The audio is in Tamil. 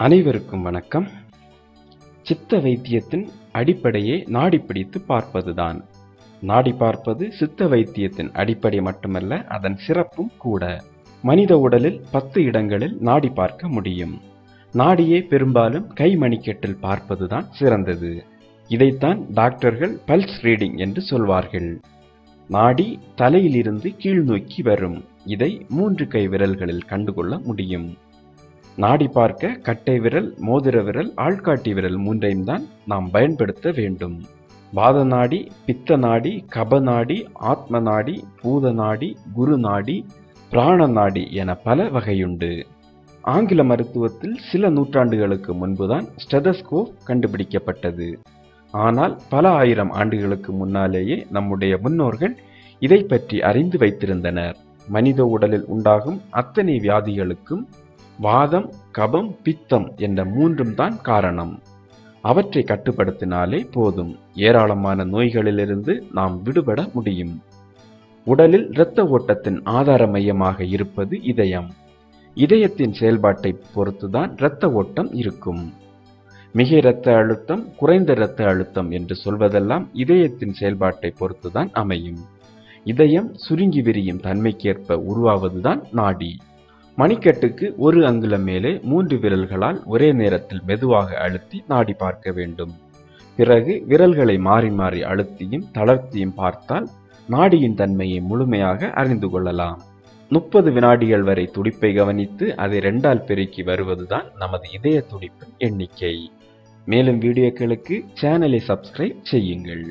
அனைவருக்கும் வணக்கம். சித்த வைத்தியத்தின் அடிப்படையே நாடி பிடித்து பார்ப்பதுதான். நாடி பார்ப்பது சித்த வைத்தியத்தின் அடிப்படை மட்டுமல்ல அதன் சிறப்பும் கூட. மனித உடலில் பத்து இடங்களில் நாடி பார்க்க முடியும். நாடியே பெரும்பாலும் கை மணிக்கெட்டில் பார்ப்பதுதான் சிறந்தது. இதைத்தான் டாக்டர்கள் பல்ஸ் ரீடிங் என்று சொல்வார்கள். நாடி தலையிலிருந்து கீழ் நோக்கி வரும். இதை மூன்று கை விரல்களில் கண்டுகொள்ள முடியும். நாடி பார்க்க கட்டை விரல் மோதிர விரல் ஆள்காட்டி விரல் மூன்றையும் தான் நாம் பயன்படுத்த வேண்டும். வாத நாடி பித்த நாடி கப நாடி ஆத்ம நாடி பூத நாடி குரு நாடி பிராண நாடி என பல வகையுண்டு. ஆங்கில மருத்துவத்தில் சில நூற்றாண்டுகளுக்கு முன்புதான் ஸ்டெதஸ்கோப் கண்டுபிடிக்கப்பட்டது. ஆனால் பல ஆயிரம் ஆண்டுகளுக்கு முன்னாலேயே நம்முடைய முன்னோர்கள் இதை பற்றி அறிந்து வைத்திருந்தனர். மனித உடலில் உண்டாகும் அத்தனை வியாதிகளுக்கும் வாதம் கபம் பித்தம் என்ற மூன்றும் தான் காரணம். அவற்றை கட்டுப்படுத்தினாலே போதும். ஏராளமான நோய்களிலிருந்து நாம் விடுபட முடியும். உடலில் இரத்த ஓட்டத்தின் ஆதார மையமாக இருப்பது இதயம். இதயத்தின் செயல்பாட்டை பொறுத்துதான் இரத்த ஓட்டம் இருக்கும். மிக இரத்த அழுத்தம் குறைந்த இரத்த அழுத்தம் என்று சொல்வதெல்லாம் இதயத்தின் செயல்பாட்டை பொறுத்துதான் அமையும். இதயம் சுருங்கி விரியும் தன்மைக்கேற்ப உருவாவதுதான் நாடி. மணிக்கட்டுக்கு ஒரு அங்குலம் மேலே மூன்று விரல்களால் ஒரே நேரத்தில் மெதுவாக அழுத்தி நாடி பார்க்க வேண்டும். பிறகு விரல்களை மாறி மாறி அழுத்தியும் தளர்த்தியும் பார்த்தால் நாடியின் தன்மையை முழுமையாக அறிந்து கொள்ளலாம். முப்பது வினாடிகள் வரை துடிப்பை கவனித்து அதை ரெண்டால் பெருக்கி வருவதுதான் நமது இதய துடிப்பின் எண்ணிக்கை. மேலும் வீடியோக்களுக்கு சேனலை சப்ஸ்கிரைப் செய்யுங்கள்.